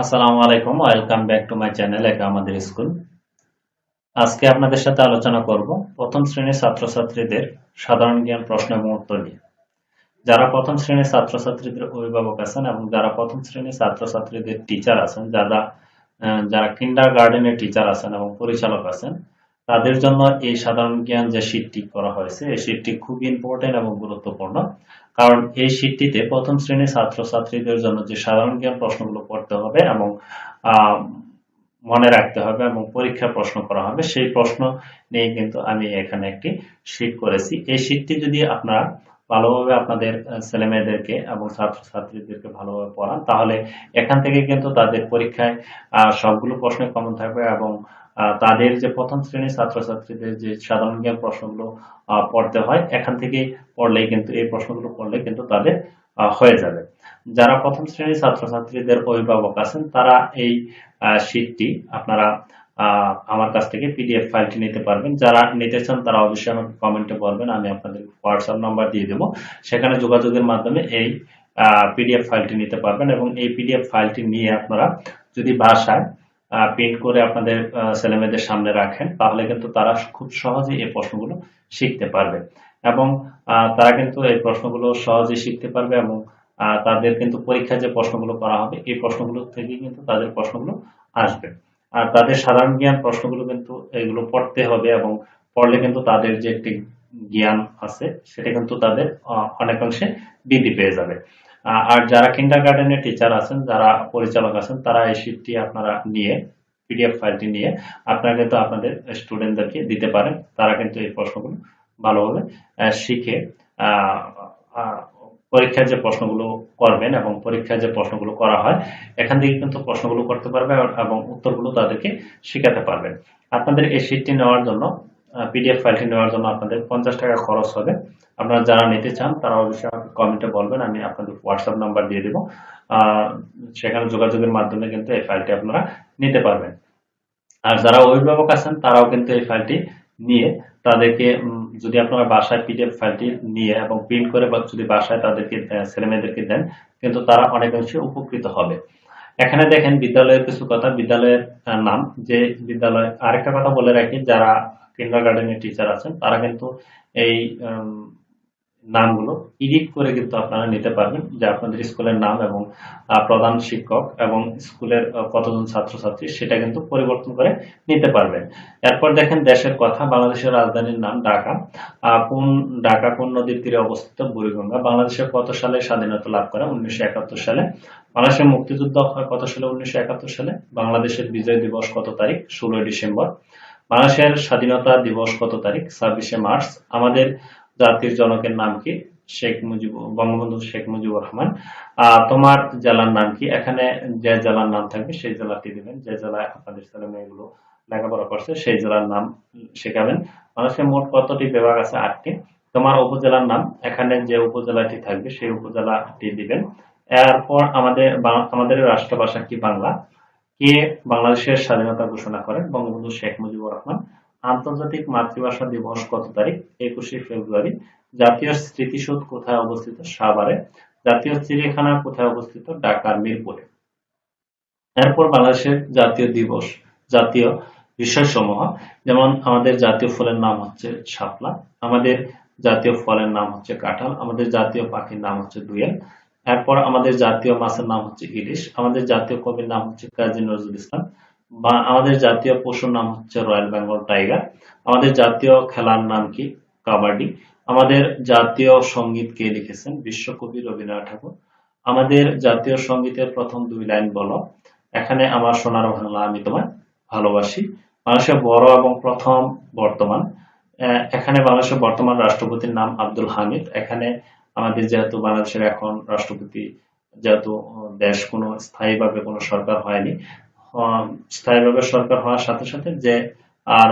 আসসালামু আলাইকুম, welcome back to my channel একা আমাদের স্কুল। আজকে আপনাদের সাথে আলোচনা করব প্রথম শ্রেণির ছাত্রছাত্রীদের সাধারণ জ্ঞান প্রশ্ন এবং উত্তর নিয়ে। যারা প্রথম শ্রেণির ছাত্রছাত্রীদের অভিভাবক আছেন এবং যারা প্রথম শ্রেণির ছাত্রছাত্রীদের টিচার আছেন, যারা যারা কিন্ডার গার্ডেনের টিচার আছেন এবং পরিচালক আছেন তাদের জন্য এই সাধারণ জ্ঞান যে শীটটি করা হয়েছে, এই শীটটি খুব ইম্পর্টেন্ট এবং গুরুত্বপূর্ণ। কারণ এই শীটটিতে প্রথম শ্রেণির ছাত্রছাত্রীদের জন্য যে সাধারণ জ্ঞান প্রশ্নগুলো পড়তে হবে এবং মনে রাখতে হবে এবং পরীক্ষা প্রশ্ন করা হবে, সেই প্রশ্ন নিয়ে কিন্তু আমি এখানে একটি শীট করেছি। এই শীটটি যদি আপনারা ভালোভাবে আপনাদের ছেলে মেয়েদেরকে এবং ছাত্রছাত্রীদেরকে ভালোভাবে পড়ান, তাহলে এখান থেকে কিন্তু তাদের পরীক্ষায় সবগুলো প্রশ্ন কমন থাকবে এবং তাদের যে প্রথম শ্রেণির ছাত্রছাত্রীদের যে সাধারণ জ্ঞান প্রশ্নগুলো পড়তে হয়, এখান থেকে পড়লেই কিন্তু এই প্রশ্নগুলো পড়লে কিন্তু তাদের হয়ে যাবে। যারা প্রথম শ্রেণির ছাত্রছাত্রীদের অভিভাবক আছেন, তারা এই শীটটি আপনারা আমার কাছ থেকে পিডিএফ ফাইলটি নিতে পারবেন। যারা নিতে চান, তারা অবশ্যই আমাকে কমেন্টে বলবেন, আমি আপনাদের হোয়াটসঅ্যাপ নাম্বার দিয়ে দেবো। সেখানে যোগাযোগের মাধ্যমে এই পিডিএফ ফাইলটি নিতে পারবেন এবং এই পিডিএফ ফাইলটি নিয়ে আপনারা যদি বাসায় প্রিন্ট করে আপনাদের ছেলেমেয়েদের সামনে রাখেন, তাহলে কিন্তু তারা খুব সহজেই এই প্রশ্নগুলো শিখতে পারবে। এবং তারা কিন্তু এই প্রশ্নগুলো সহজেই শিখতে পারবে এবং তাদের কিন্তু পরীক্ষায় যে প্রশ্নগুলো করা হবে, এই প্রশ্নগুলো থেকে কিন্তু তাদের প্রশ্নগুলো আসবে। আর তাদের সাধারণ জ্ঞান প্রশ্নগুলো কিন্তু এগুলো পড়তে হবে এবং পড়লে কিন্তু তাদের যে একটি জ্ঞান আছে, সেটা কিন্তু তাদের অনেকাংশে বৃদ্ধি পেয়ে যাবে। আর যারা কিন্ডার গার্ডেনের টিচার আছেন, যারা পরিচালক আছেন, তারা এই শীটটি আপনারা নিয়ে পিডিএফ ফাইলটি নিয়ে আপনারা কিন্তু আপনাদের স্টুডেন্টদেরকে দিতে পারেন। তারা কিন্তু এই প্রশ্নগুলো ভালোভাবে শিখে পরীক্ষার যে প্রশ্নগুলো করবেন এবং পরীক্ষার যে প্রশ্নগুলো করা হয়, এখান থেকে কিন্তু প্রশ্নগুলো করতে পারবে এবং উত্তরগুলো তাদেরকে শেখাতে পারবেন। আপনাদের এই শীটটি নেওয়ার জন্য পিডিএফ ফাইলটি নেওয়ার জন্য আপনাদের পঞ্চাশ টাকা খরচ হবে। আপনারা যারা নিতে চান, তারা অবশ্যই আমাকে কমেন্টে বলবেন, আমি আপনাদের হোয়াটসঅ্যাপ নাম্বার দিয়ে দেবো। সেখানে যোগাযোগের মাধ্যমে কিন্তু এই ফাইলটি আপনারা নিতে পারবেন। আর যারা অভিভাবক আছেন, তারাও কিন্তু এই ফাইলটি নিয়ে, তাদেরকে যদি আপনারা বাসায় পিডিএফ ফাইলটি নিয়ে এবং প্রিন্ট করে বা যদি বাসায় তাদেরকে ছেলে মেয়েদেরকে দেন, কিন্তু তারা অনেক অনেকাংশে উপকৃত হবে। এখানে দেখেন বিদ্যালয়ের কিছু কথা, বিদ্যালয়ের নাম। যে বিদ্যালয়, আরেকটা কথা বলে রাখি, যারা কিন্ডার গার্ডেনের টিচার আছেন, তারা কিন্তু এই নামগুলো ইডিট করে কিন্তু আপনারা নিতে পারবেন, যে আপনাদের স্কুলের নাম এবং প্রধান শিক্ষক এবং স্কুলের কতজন ছাত্রছাত্রী সেটা কিন্তু পরিবর্তন করে নিতে পারবেন। এরপর দেখেন দেশের কথা, বাংলাদেশের রাজধানীর নাম ঢাকা। কোন ঢাকা কোন নদীর তীরে অবস্থিত? বুড়িগঙ্গা। বাংলাদেশের কত সালে স্বাধীনতা লাভ করে? উনিশশো একাত্তর সালে। বাংলাদেশের মুক্তিযুদ্ধ কত সালে? উনিশশো একাত্তর সালে। বাংলাদেশের বিজয় দিবস কত তারিখ? ষোলোই ডিসেম্বর। বাংলাদেশের স্বাধীনতা দিবস কত তারিখ? ছাব্বিশে মার্চ। আমাদের জাতির জনকের নাম কি? শেখ মুজিব, বঙ্গবন্ধু শেখ মুজিবুর রহমান। তোমার জেলার নাম কি? এখানে যে জেলার নাম থাকবে সেই জেলাটি দিবেন। যে জেলায় আপনাদের ছেলে মেয়েগুলো লেখাপড়া করছে সেই জেলার নাম শেখাবেন। বাংলাদেশের মোট কতটি বিভাগ আছে? আটটি। তোমার উপজেলার নাম? এখানে যে উপজেলাটি থাকবে সেই উপজেলাটি দিবেন। এরপর আমাদের আমাদের রাষ্ট্রভাষা কি? বাংলা। কে বাংলাদেশের স্বাধীনতা ঘোষণা করেন? বঙ্গবন্ধু শেখ মুজিবুর রহমান। আন্তর্জাতিক মাতৃভাষা দিবস কত তারিখ? একুশে ফেব্রুয়ারি। জাতীয় স্মৃতিসৌধ কোথায় অবস্থিত? সাভারে। জাতীয় চিড়িয়াখানা কোথায় অবস্থিত? ঢাকার মিরপুরে। এরপর বাংলাদেশের জাতীয় দিবস, জাতীয় বিষয়সমূহ। যেমন আমাদের জাতীয় ফলের নাম হচ্ছে শাপলা, আমাদের জাতীয় ফলের নাম হচ্ছে কাঁঠাল, আমাদের জাতীয় পাখির নাম হচ্ছে দুয়েল। এরপর আমাদের জাতীয় মাছের নাম হচ্ছে ইলিশ, আমাদের জাতীয় কবির নাম হচ্ছে কাজী নজরুল ইসলাম, বা আমাদের জাতীয় পশুর নাম হচ্ছে রয়্যাল বেঙ্গল টাইগার, আমাদের জাতীয় খেলার নাম কি? কাবাডি, আমাদের জাতীয় সংগীত কে লিখেছেন? বিশ্বকবি রবীন্দ্রনাথ ঠাকুর, আমাদের জাতীয় সঙ্গীতের প্রথম দুই লাইন বলো, এখানে আমার সোনার বাংলা আমি তোমায় ভালোবাসি, বাংলাদেশের বড় এবং প্রথম বর্তমান এখানে বাংলাদেশের বর্তমান রাষ্ট্রপতির নাম আব্দুল হামিদ, এখানে আমাদের যেহেতু বাংলাদেশের এখন রাষ্ট্রপতি, যেহেতু দেশ কোনো স্থায়ীভাবে কোনো সরকার হয়নি স্থায়ীভাবে সরকার হওয়ার সাথে সাথে যে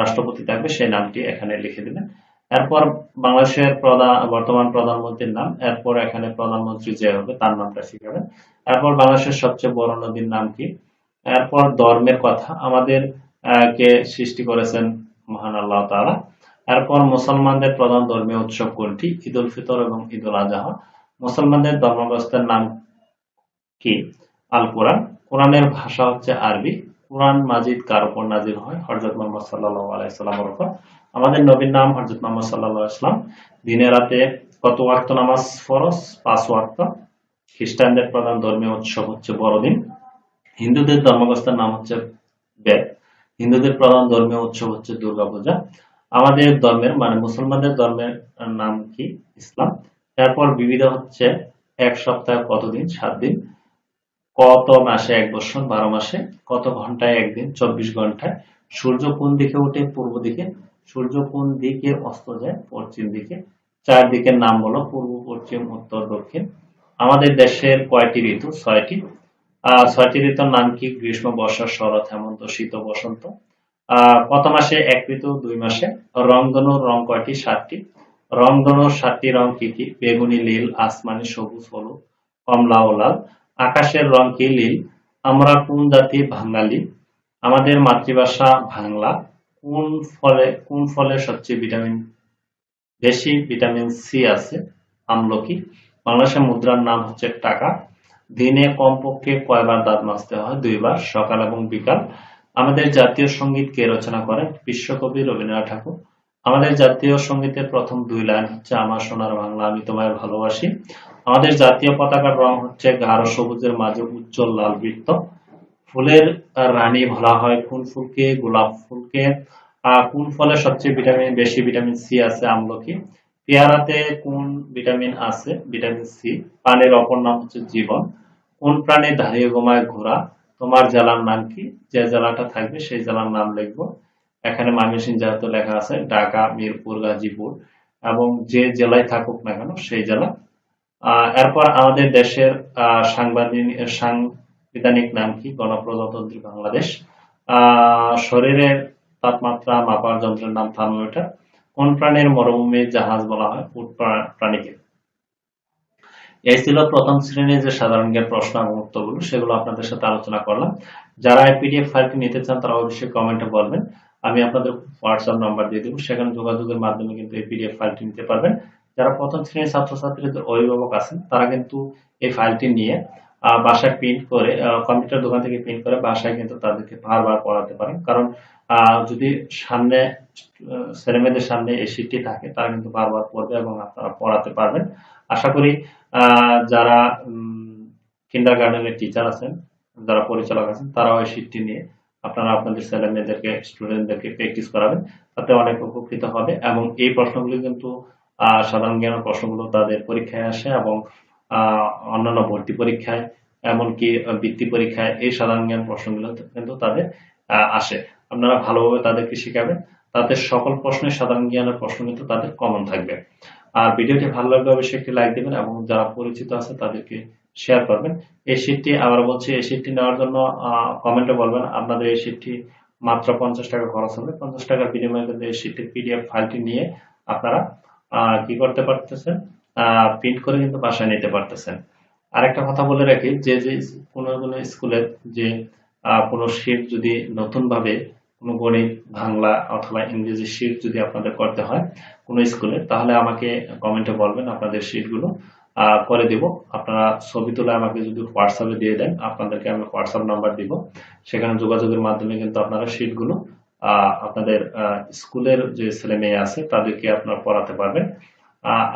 রাষ্ট্রপতি থাকবে সেই নামটি এখানে লিখে দিবেন। এরপর বাংলাদেশের প্রধান বর্তমান প্রধানমন্ত্রীর নাম, এরপর এখানে প্রধানমন্ত্রী যে হবে তার নামটা শিখাবেন এরপর বাংলাদেশের সবচেয়ে বড় নদীর নাম কি? এরপর ধর্মের কথা আমাদের কে সৃষ্টি করেছেন মহান আল্লাহ তাআলা। এরপর মুসলমানদের প্রধান ধর্মীয় উৎসব কোনটি? ঈদ উল ফিতর এবং ঈদ উল আজহা। মুসলমানদের ধর্মগ্রস্তের নাম কি? আল কোরআন কোরআনের ভাষা হচ্ছে আরবি। কোরআন মাজিদ কার উপর নাজিল হয়? হজরত মোহাম্মদ সাল্লাহ আলাইসাল্লামের উপর। আমাদের নবীর নাম হজরত মোহাম্মদ সাল্লাহ ইসলাম দিনে রাতে কত ওয়াক্ত নামাজ ফরজ? পাঁচ ওয়াক্ত। খ্রিস্টানদের প্রধান ধর্মীয় উৎসব হচ্ছে বড়দিন। হিন্দুদের ধর্মগ্রস্থার নাম হচ্ছে বেদ। হিন্দুদের প্রধান ধর্মীয় উৎসব হচ্ছে দুর্গাপূজা। আমাদের ধর্মের মানে মুসলমানদের ধর্মের নাম কি? ইসলাম। তারপর বিবিধ হচ্ছে এক সপ্তাহে কতদিন? সাত দিন। কত মাসে? এক বছর, বারো মাসে। কত ঘন্টায়? একদিন, চব্বিশ ঘন্টায়। সূর্য কোন দিকে ওঠে পূর্ব দিকে। সূর্য কোন দিকে অস্ত যায়? পশ্চিম দিকে। চার দিকের নাম হলো পূর্ব, পশ্চিম, উত্তর, দক্ষিণ। আমাদের দেশের কয়টি ঋতু? ছয়টি। ছয়টি ঋতুর নাম কি? গ্রীষ্ম, বর্ষা, শরৎ, হেমন্ত, শীত, বসন্ত। কত মাসে এক ঋতু, দুই মাসে। রংধনুর রং কয়টি? সাতটি। রংধনুর সাতটি রং কি কি? বেগুনি, নীল, আসমানি, সবুজ, হলুদ, কমলা ও লাল। আকাশের রং কি? নীল। আমরা কোন জাতি? বাঙালি। আমাদের মাতৃভাষা বাংলা। কোন ফলে কোন ফলে সবচেয়ে ভিটামিন, বেশি ভিটামিন সি আছে? আমলকি। বাংলাদেশের মুদ্রার নাম হচ্ছে টাকা। দিনে কমপক্ষে কয়বার দাঁত মাজতে হয়? দুইবার, সকাল এবং বিকাল। আমাদের জাতীয় সংগীত কে রচনা করেন? বিশ্বকবি রবীন্দ্রনাথ ঠাকুর। আমাদের জাতীয় সঙ্গীতের প্রথম দুই লাইন হচ্ছে, আমার সোনার বাংলা, আমি তোমায় ভালোবাসি। আমাদের জাতীয় পতাকার রং হচ্ছে গাঢ় সবুজের মাঝে উজ্জ্বল লাল বৃত্ত। ফুলের রানী বলা হয় কোন ফুলকে? গোলাপ ফুলকে। কোন ফলে সবচেয়ে ভিটামিন, বেশি ভিটামিন সি আছে? আমলকি। পেয়ারাতে কোন ভিটামিন আছে? Vitamin C. পানির অপর নাম হচ্ছে জীবন। কোন প্রাণী দাঁড়িয়ে ঘুমায় ঘোড়া তোমার জেলার নাম কি? যে জেলাটা থাকবে সেই জেলার নাম লিখব। এখানে ময়মনসিংহ যেহেতু লেখা আছে, ঢাকা, মিরপুর, গাজীপুর, এবং যে জেলায় থাকুক না কেন সেই জেলা। এরপর আমাদের দেশের সাংবাদিক সাংবিধানিক নাম কি? গণপ্রজাতন্ত্রী বাংলাদেশ। শরীরের তাপমাত্রা মাপার যন্ত্রের নাম থার্মোমিটার। কোন প্রাণীর মরুভূমি জাহাজ বলা হয়? উট প্রাণীকে। এই ছিল প্রথম শ্রেণির যে সাধারণ জ্ঞান প্রশ্ন এবং উত্তরগুলো, সেগুলো আপনাদের সাথে আলোচনা করলাম। যারা এই পিডিএফ ফাইলটি নিতে চান, তারা অবশ্যই কমেন্টে বলবেন। আমি আপনাদের হোয়াটসঅ্যাপ নাম্বার দিয়ে দেবো। সেখানে যোগাযোগের মাধ্যমে কিন্তু এই পিডিএফ ফাইলটি নিতে পারবেন। যারা প্রথম শ্রেণির ছাত্রছাত্রীদের অভিভাবক আছেন, তারা কিন্তু এই ফাইলটি নিয়ে বাসায় প্রিন্ট করে কম্পিউটার দোকান থেকে প্রিন্ট করে বাসায় কিন্তু তাদেরকে বারবার পড়াতে পারেন। কারণ যদি সামনে ছেলেমেয়েদের সামনে এই শীটটি থাকে, তারা কিন্তু বারবার পড়বে এবং আপনারা পড়াতে পারবেন। আশা করি যারা কিন্ডার গার্ডেনের টিচার আছেন, যারা পরিচালক আছেন, তারাও এই শীটটি নিয়ে আপনারা আপনাদের ছেলে মেয়েদেরকে স্টুডেন্টদেরকে প্র্যাকটিস করাবেন। তাতে অনেক উপকৃত হবে এবং এই প্রশ্নগুলি কিন্তু সাধারণ জ্ঞানের প্রশ্নগুলো তাদের পরীক্ষায় আসে এবং অন্যান্য ভর্তি পরীক্ষায়, এমনকি বৃত্তি পরীক্ষায় এই সাধারণ জ্ঞান প্রশ্নগুলো কিন্তু তাদের আসে। আপনারা ভালোভাবে তাদেরকে শিখাবেন? তাদের সকল প্রশ্নের সাধারণ জ্ঞানের প্রশ্ন কিন্তু তাদের কমন থাকবে। আর ভিডিওটি ভালো লাগলে অবশ্যই একটি লাইক দিবেন এবং যারা পরিচিত আছে তাদেরকে শেয়ার করবেন। এই শীটটি আবার বলছি, এই শীটটি নেওয়ার জন্য কমেন্টে বলবেন, আপনাদের এই শীটটি মাত্র পঞ্চাশ টাকা খরচ হবে। পঞ্চাশ টাকার বিনিময়ে কিন্তু এই শীটটির পিডিএফ ফাইলটি নিয়ে আপনারা কি করতে পারতেছেন? প্রিন্ট করে কিন্তু বাসায় নিতে পারতেছেন। আরেকটা কথা বলে রাখি, যে যে কোনো কোনো স্কুলের যে কোনো শীট যদি নতুনভাবে কোনো গণিত, বাংলা অথবা ইংরেজি শিট যদি আপনাদের করতে হয় কোনো স্কুলে, তাহলে আমাকে কমেন্টে বলবেন, আপনাদের শীটগুলো করে দিব। আপনারা ছবি তুলে আমাকে যদি হোয়াটসঅ্যাপে দিয়ে দেন, আপনাদেরকে আমি হোয়াটসঅ্যাপ নাম্বার দিব। সেখানে যোগাযোগের মাধ্যমে কিন্তু আপনারা শীটগুলো আপনাদের স্কুলের যে ছেলে মেয়ে আছে, তাদেরকে আপনারা পড়াতে পারবেন।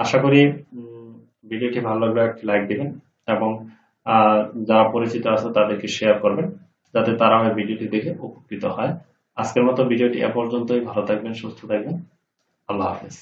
আশা করি ভিডিওটি ভালো লাগবে একটি লাইক দিবেন এবং যারা পরিচিত আছে তাদেরকে শেয়ার করবেন যাতে তারা ওই ভিডিওটি দেখে উপকৃত হয়। আজকের মতো ভিডিওটি এ পর্যন্তই। ভালো থাকবেন, সুস্থ থাকবেন। আল্লাহ হাফেজ।